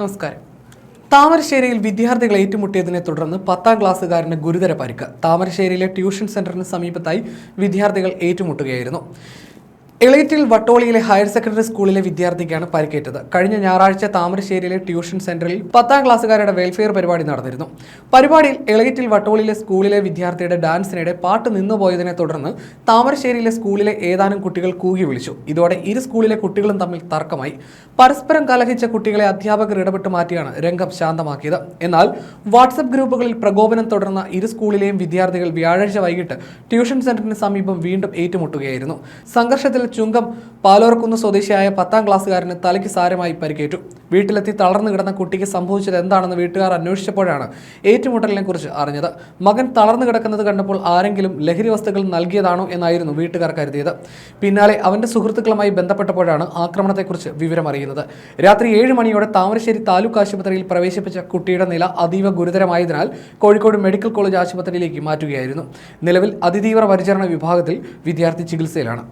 നമസ്കാരം. താമരശ്ശേരിയിൽ വിദ്യാർത്ഥികൾ ഏറ്റുമുട്ടിയതിനെ തുടർന്ന് പത്താം ക്ലാസ്സുകാരന് ഗുരുതര പരിക്ക്. താമരശ്ശേരിയിലെ ട്യൂഷൻ സെന്ററിന് സമീപത്തായി വിദ്യാർത്ഥികൾ ഏറ്റുമുട്ടുകയായിരുന്നു. എളേറ്റിൽ വട്ടോളിയിലെ ഹയർ സെക്കൻഡറി സ്കൂളിലെ വിദ്യാർത്ഥിക്കാണ് പരിക്കേറ്റത്. കഴിഞ്ഞ ഞായറാഴ്ച താമരശ്ശേരിയിലെ ട്യൂഷൻ സെന്ററിൽ പത്താം ക്ലാസ്സുകാരുടെ വെൽഫെയർ പരിപാടി നടന്നിരുന്നു. പരിപാടിയിൽ എളേറ്റിൽ വട്ടോളിയിലെ സ്കൂളിലെ വിദ്യാർത്ഥിയുടെ ഡാൻസിനിടെ പാട്ട് നിന്നുപോയതിനെ തുടർന്ന് താമരശ്ശേരിയിലെ സ്കൂളിലെ ഏതാനും കുട്ടികൾ കൂകി വിളിച്ചു. ഇതോടെ ഇരു സ്കൂളിലെ കുട്ടികളും തമ്മിൽ തർക്കമായി. പരസ്പരം കലഹിച്ച കുട്ടികളെ അധ്യാപകർ ഇടപെട്ട് മാറ്റിയാണ് രംഗം ശാന്തമാക്കിയത്. എന്നാൽ വാട്സപ്പ് ഗ്രൂപ്പുകളിൽ പ്രകോപനം തുടർന്ന ഇരു സ്കൂളിലെയും വിദ്യാർത്ഥികൾ വ്യാഴാഴ്ച വൈകിട്ട് ട്യൂഷൻ സെന്ററിന് സമീപം വീണ്ടും ഏറ്റുമുട്ടുകയായിരുന്നു. സംഘർഷത്തിൽ ചുങ്കം പാലോർക്കുന്ന് സ്വദേശിയായ പത്താം ക്ലാസ്സുകാരന് തലയ്ക്ക് സാരമായി പരിക്കേറ്റു. വീട്ടിലെത്തി തളർന്നു കിടന്ന കുട്ടിക്ക് സംഭവിച്ചത് എന്താണെന്ന് വീട്ടുകാർ അന്വേഷിച്ചപ്പോഴാണ് ഏറ്റുമുട്ടലിനെ കുറിച്ച് അറിഞ്ഞത്. മകൻ തളർന്നു കിടക്കുന്നത് കണ്ടപ്പോൾ ആരെങ്കിലും ലഹരി വസ്തുക്കൾ നൽകിയതാണോ എന്നായിരുന്നു വീട്ടുകാർ കരുതിയത്. പിന്നാലെ അവന്റെ സുഹൃത്തുക്കളുമായി ബന്ധപ്പെട്ടപ്പോഴാണ് ആക്രമണത്തെക്കുറിച്ച് വിവരമറിയുന്നത് രാത്രി ഏഴ് മണിയോടെ താമരശ്ശേരി താലൂക്ക് ആശുപത്രിയിൽ പ്രവേശിപ്പിച്ച കുട്ടിയുടെ നില അതീവ ഗുരുതരമായതിനാൽ കോഴിക്കോട് മെഡിക്കൽ കോളേജ് ആശുപത്രിയിലേക്ക് മാറ്റുകയായിരുന്നു. നിലവിൽ അതിതീവ്ര പരിചരണ വിഭാഗത്തിൽ വിദ്യാർത്ഥി ചികിത്സയിലാണ്.